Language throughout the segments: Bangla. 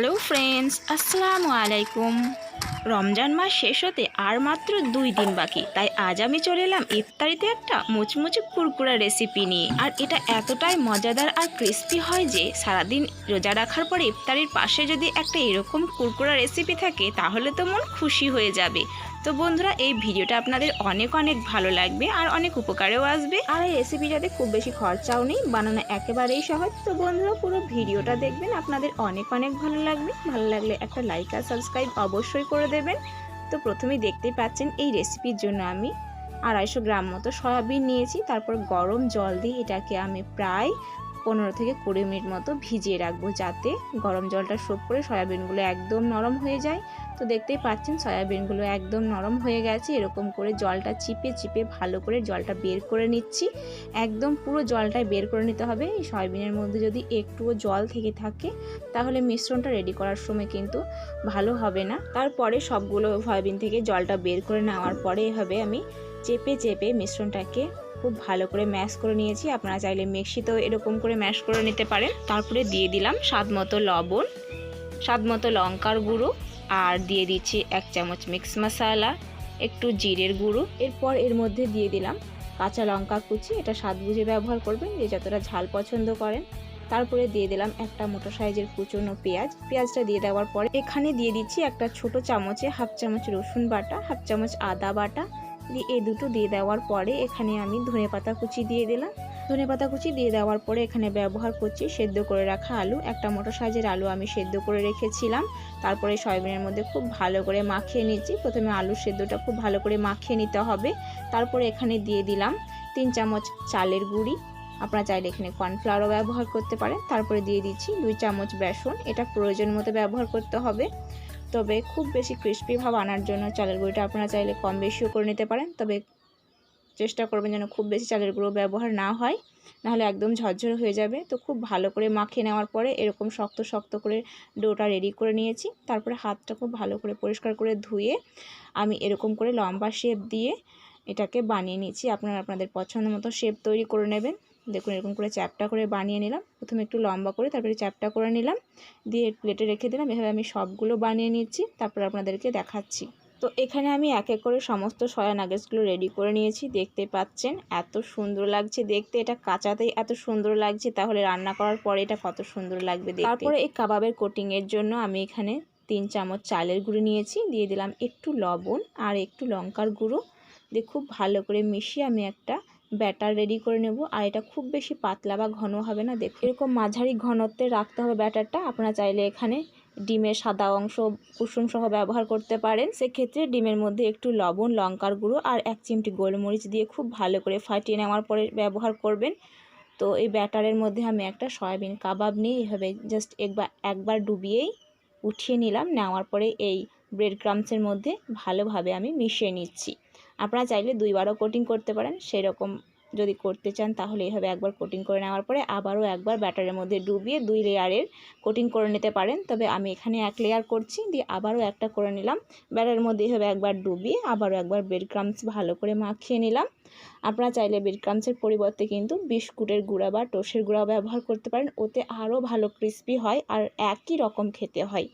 হ্যালো ফ্রেন্ডস আসসালামু আলাইকুম রমজান মাস শেষ হতে আর মাত্র দুই দিন বাকি। তাই আজ আমি চলে এলাম ইফতারিতে একটা মুচমুচে কুরকুরা রেসিপি নিয়ে। আর এটা এতটাই মজাদার আর ক্রিস্পি হয় যে, সারাদিন রোজা রাখার পরে ইফতারির পাশে যদি একটা এরকম কুরকুরা রেসিপি থাকে, তাহলে তো মন খুশি হয়ে যাবে। তো বন্ধুরা, এই ভিডিওটা আপনাদের অনেক অনেক ভালো লাগবে আর অনেক উপকারেও আসবে। আর এই রেসিপিটাতে খুব বেশি খরচাও নেই, বানানো একেবারেই সহজ। তো বন্ধুরা, পুরো ভিডিওটা দেখবেন, আপনাদের অনেক অনেক ভালো লাগবে। ভালো লাগলে একটা লাইক আর সাবস্ক্রাইব অবশ্যই করে দেবেন। তো প্রথমেই দেখতেই পাচ্ছেন, এই রেসিপির জন্য আমি আড়াইশো গ্রাম মতো সয়াবিন নিয়েছি। তারপর গরম জল দিয়ে এটাকে আমি প্রায় পনেরো থেকে কুড়ি মিনিট মতো ভিজিয়ে রাখব যাতে গরম জলটা সোপ করে সয়াবিনগুলো একদম নরম হয়ে যায়। তো দেখতেই পাচ্ছেন সয়াবিনগুলো একদম নরম হয়ে গেছে। এরকম করে জলটা চিপে চিপে ভালো করে জলটা বের করে নিচ্ছি। একদম পুরো জলটাই বের করে নিতে হবে। এই সয়াবিনের মধ্যে যদি একটুও জল থেকে থাকে, তাহলে মিশ্রণটা রেডি করার সময় কিন্তু ভালো হবে না। তারপরে সবগুলো সয়াবিন থেকে জলটা বের করে নেওয়ার পরে এভাবে আমি চেপে চেপে মিশ্রণটাকে খুব ভালো করে ম্যাশ করে নিয়েছি। আপনারা চাইলে মিক্সিতেও এরকম করে ম্যাশ করে নিতে পারেন। তারপরে দিয়ে দিলাম স্বাদ মতো লবণ, স্বাদ মতো লঙ্কার গুঁড়ো আর দিয়ে দিচ্ছি এক চামচ মিক্স মশালা, একটু জিরের গুঁড়ো। এরপর এর মধ্যে দিয়ে দিলাম কাঁচা লঙ্কা কুচি। এটা স্বাদ বুঝে ব্যবহার করবেন, যে যতটা ঝাল পছন্দ করেন। তারপরে দিয়ে দিলাম একটা মোটো সাইজের কুচনো পেঁয়াজ। পেঁয়াজটা দিয়ে দেওয়ার পরে এখানে দিয়ে দিচ্ছি একটা ছোট চামচে হাফ চামচ রসুন বাটা, হাফ চামচ আদা বাটা দিয়ে এই দুটো দিয়ে দেওয়ার পরে এখানে আমি ধনে পাতা কুচি দিয়ে দিলাম। ধনে পাতা কুচি দিয়ে দেওয়ার পরে এখানে ব্যবহার করছি সেদ্ধ করে রাখা আলু। একটা মোটো সাইজের আলু আমি সেদ্ধ করে রেখেছিলাম। তারপরে সয়াবিনের মধ্যে খুব ভালো করে মাখিয়ে নিচ্ছি। প্রথমে আলু সেদ্ধটা খুব ভালো করে মাখিয়ে নিতে হবে। তারপরে এখানে দিয়ে দিলাম তিন চামচ চালের গুঁড়ি। আপনারা চাইলে এখানে কর্নফ্লাওয়ারও ব্যবহার করতে পারেন। তারপরে দিয়ে দিচ্ছি দুই চামচ বেসন। এটা প্রয়োজন মতো ব্যবহার করতে হবে। তবে খুব বেশি ক্রিস্পি ভাব আনার জন্য চালের গুঁড়িটা আপনারা চাইলে কম বেশিও করে নিতে পারেন। তবে চেষ্টা করবেন যেন খুব বেশি চালের গুঁড়ো ব্যবহার না হয়, নাহলে একদম ঝরঝরে হয়ে যাবে। তো খুব ভালো করে মাখিয়ে নেওয়ার পরে এরকম শক্ত শক্ত করে ডোটা রেডি করে নিয়েছি। তারপরে হাতটা খুব ভালো করে পরিষ্কার করে ধুয়ে আমি এরকম করে লম্বা শেপ দিয়ে এটাকে বানিয়ে নিয়েছি। আপনারা আপনাদের পছন্দ মতো শেপ তৈরি করে নেবেন। দেখুন এরকম করে চ্যাপটা করে বানিয়ে নিলাম। প্রথমে একটু লম্বা করে তারপরে চ্যাপটা করে নিলাম। দিয়ে প্লেটে রেখে দিলাম। এভাবে আমি সবগুলো বানিয়ে নিচ্ছি। তারপর আপনাদেরকে দেখাচ্ছি। তো এখানে আমি এক এক করে সমস্ত সয়া নাগেটসগুলো রেডি করে নিয়েছি। দেখতে পাচ্ছেন এত সুন্দর লাগছে দেখতে। এটা কাঁচাতেই এত সুন্দর লাগছে। তাহলে রান্না করার পরে এটা কত সুন্দর লাগবে দেখতে। তারপরে এই কাবাবের কোটিংয়ের জন্য আমি এখানে তিন চামচ চালের গুঁড়ো নিয়েছি। দিয়ে দিলাম একটু লবণ আর একটু লঙ্কার গুঁড়ো। দিয়ে খুব ভালো করে মিশিয়ে আমি একটা ব্যাটার রেডি করে নেব। আর এটা খুব বেশি পাতলা বা ঘন হবে না, দেখুন। এরকম মাঝারি ঘনত্বে রাখতে হবে ব্যাটারটা। আপনারা চাইলে এখানে ডিমের সাদা অংশ কুসুম সহ ব্যবহার করতে পারেন। সেক্ষেত্রে ডিমের মধ্যে একটু লবণ, লঙ্কার গুঁড়ো আর এক চিমটি গোলমরিচ দিয়ে খুব ভালো করে ফাটিয়ে নেওয়ার পরে ব্যবহার করবেন। তো এই ব্যাটারের মধ্যে আমি একটা সয়াবিন কাবাব নিয়ে এভাবে জাস্ট একবার একবার ডুবিয়েই উঠিয়ে নিলাম। নেওয়ার পরে এই ব্রেড ক্রামসের মধ্যে ভালোভাবে আমি মিশিয়ে নিচ্ছি। আপনারা চাইলে দুইবারও কোটিং করতে পারেন, সেরকম যদি করতে চান তাহলে এইভাবে একবার কোটিং করে নেওয়ার পরে আবারও একবার ব্যাটারের মধ্যে ডুবিয়ে দুই লেয়ারের কোটিং করে নিতে পারেন। তবে আমি এখানে এক লেয়ার করছি, দিয়ে আবারও একটা করে নিলাম। ব্যাটারের মধ্যে এইভাবে একবার ডুবিয়ে আবারও একবার ব্রেড ক্রামস ভালো করে মাখিয়ে নিলাম। আপনারা চাইলে ব্রেড ক্রামসের পরিবর্তে কিন্তু বিস্কুটের গুঁড়া বা টোসের গুঁড়া ব্যবহার করতে পারেন, ওতে আরও ভালো ক্রিস্পি হয় আর একই রকম খেতে হয়।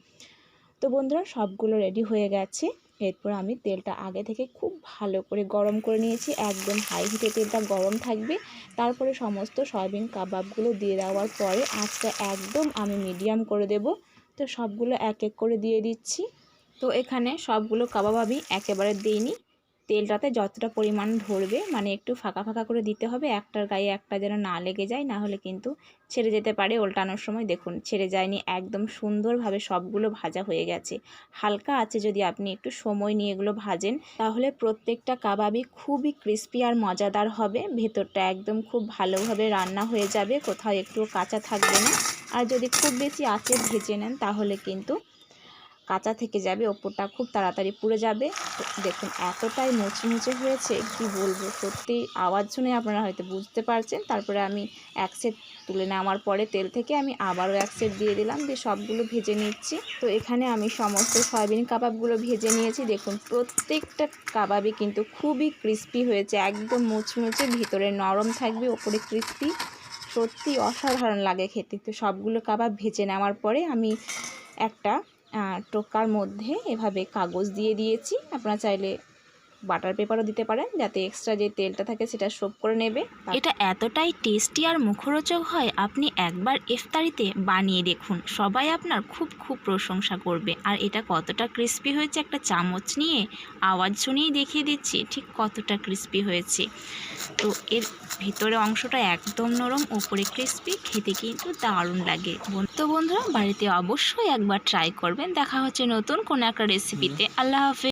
তো বন্ধুরা, সবগুলো রেডি হয়ে গেছে। এরপর আমি তেলটা আগে থেকে খুব ভালো করে গরম করে নিয়েছি, একদম হাই হিটে তেলটা গরম থাকবে। তারপরে সমস্ত সয়াবিন কাবাবগুলো দিয়ে দেওয়ার পরে আঁচটা একদম আমি মিডিয়াম করে দেব। তো সবগুলো এক এক করে দিয়ে দিচ্ছি। তো এখানে সবগুলো কাবাব আমি একেবারে দিইনি। তেলটাতে যতটা পরিমাণ ধরবে মানে একটু ফাঁকা ফাঁকা করে দিতে হবে, একটার গায়ে একটা যেন না লেগে যায়, না হলে কিন্তু ছেড়ে যেতে পারে উল্টানোর সময়। দেখুন, ছেড়ে যায়নি, একদম সুন্দরভাবে সবগুলো ভাজা হয়ে গেছে। হালকা আছে যদি আপনি একটু সময় নিয়ে এগুলো ভাজেন, তাহলে প্রত্যেকটা কাবাবই খুবই ক্রিস্পি আর মজাদার হবে। ভেতরটা একদম খুব ভালোভাবে রান্না হয়ে যাবে, কোথাও একটু কাঁচা থাকবে না। আর যদি খুব বেশি আঁচে ভেজে নেন, তাহলে কিন্তু কাঁচা থেকে যাবে, ওপরটা খুব তাড়াতাড়ি পুড়ে যাবে। দেখুন, এতটাই মুচমুচে হয়েছে, কি বলব, সত্যি আওয়াজ শুনে আপনারা হয়তো বুঝতে পারছেন। তারপরে আমি এক সেট তুলে নেওয়ার পরে তেল থেকে আমি আবারও এক সেট দিয়ে দিলাম, দিয়ে সবগুলো ভেজে নিচ্ছি। তো এখানে আমি সমস্ত সয়াবিন কাবাবগুলো ভেজে নিয়েছি। দেখুন, প্রত্যেকটা কাবাবই কিন্তু খুবই ক্রিস্পি হয়েছে, একদম মুচমুচে, ভিতরে নরম থাকবে, ওপরে ক্রিস্পি। সত্যি অসাধারণ লাগে খেতে। তো সবগুলো কাবাব ভেজে নেওয়ার পরে আমি একটা টোকার মধ্যে এভাবে কাগজ দিয়ে দিয়েছি। আপনারা চাইলে বাটার পেপারও দিতে পারেন যাতে এক্সট্রা যে তেলটা থাকে সেটা সোপ করে নেবে। এটা এতটাই টেস্টি আর মুখরোচক হয় আপনি একবার ইফতারিতে বানিয়ে দেখুন। সবাই আপনার খুব খুব প্রশংসা করবে। আর এটা কতটা ক্রিস্পি হয়েছে একটা চামচ নিয়ে আওয়াজ শুনেই দেখিয়ে দিচ্ছি ঠিক কতটা ক্রিস্পি হয়েছে। তো এর ভিতরে অংশটা একদম নরম উপরে ক্রিস্পি খেতে কিন্তু দারুণ লাগে। তো বন্ধুরা বাড়িতে অবশ্যই একবার ট্রাই করবেন। দেখা হচ্ছে নতুন কোনো একটা রেসিপিতে আল্লাহ হাফেজ।